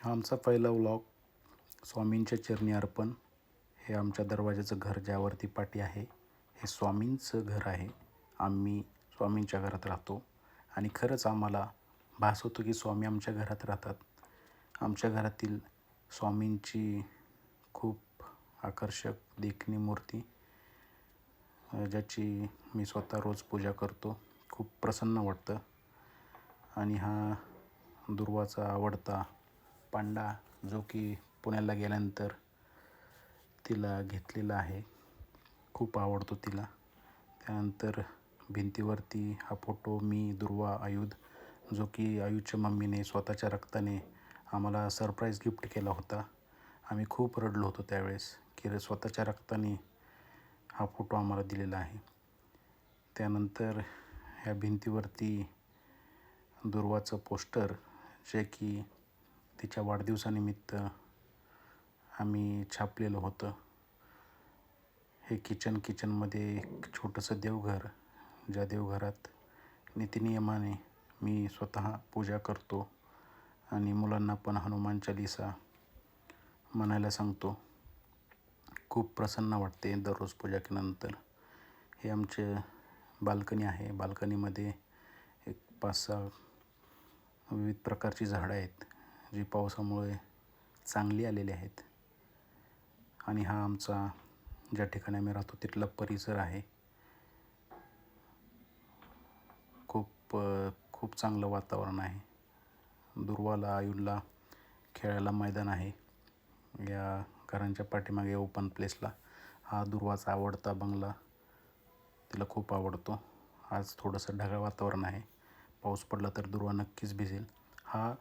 हा आमचा पहिला व्लॉग स्वामींच्या चरणी अर्पण. हे आमच्या दरवाजाचं घर ज्यावरती पाटी आहे हे स्वामींचं घर आहे. आम्ही स्वामींच्या घरात राहतो. आणि खरंच आम्हाला भास होतो की स्वामी आमच्या घरात राहतात. आमच्या घरातील स्वामींची खूप आकर्षक देखणी मूर्ती ज्याची मी स्वतः रोज पूजा करतो. खूप प्रसन्न वाटतं. आणि हा दुर्वाचा आवडता पांडा जो की पुण्याला गेल्यानंतर तिला घेतलेला आहे. खूप आवडतो तिला. त्यानंतर भिंतीवरती हा फोटो मी दुर्वा आयुध जो की आयुधच्या मम्मीने स्वतःच्या रक्ताने आम्हाला सरप्राईज गिफ्ट केला होता. आम्ही खूप रडलो होतो त्यावेळेस की स्वतःच्या रक्ताने हा फोटो आम्हाला दिलेला आहे. त्यानंतर ह्या भिंतीवरती दुर्वाचं पोस्टर जे की तिच्या वाढदिवसानिमित्त आम्ही छापलेलं होतं. हे किचन किचनमध्ये एक छोटंसं देवघर ज्या देवघरात नीतिनियमाने मी स्वतः पूजा करतो आणि मुलांना पण हनुमान चालिसा म्हणायला सांगतो. खूप प्रसन्न वाटते दररोज पूजा केल्यानंतर. हे आमचे बाल्कनी आहे. बाल्कनीमध्ये एक पाच सहा विविध प्रकारची झाडं आहेत. जी पावसामुळे चांगली आलेली आहेत. आणि हा आमचा ज्या ठिकाणी आम्ही राहतो तिथला परिसर आहे. खूप खूप चांगलं वातावरण आहे. दुर्वाला आयुला खेळायला मैदान आहे. या घरांच्या पाठीमागे ओपन प्लेसला हा दुर्वाचा आवडता बंगला तिला खूप आवडतो. आज थोडंसं ढगाळ वातावरण आहे. पाऊस पडला तर दुर्वा नक्कीच भिजेल. हा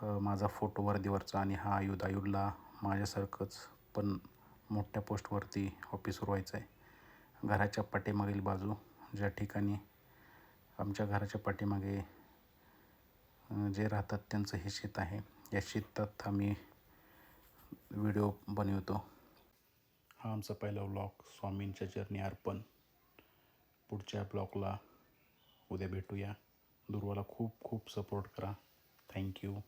माझा फोटो वर्दीवरचा आणि हा आयुध आयुधला माझ्यासारखंच पण मोठ्या पोस्टवरती ऑफिस व्हायचं आहे घराच्या पाठीमागील बाजू ज्या ठिकाणी आमच्या घराच्या पाठीमागे जे राहतात त्यांचं हे शेत आहे. या शेतात आम्ही व्हिडिओ बनवतो. हा आमचा पहिला ब्लॉग स्वामींच्या जर्नी अर्पण. पुढच्या ब्लॉगला उद्या भेटूया. दुर्वाला खूप खूप सपोर्ट करा. थँक्यू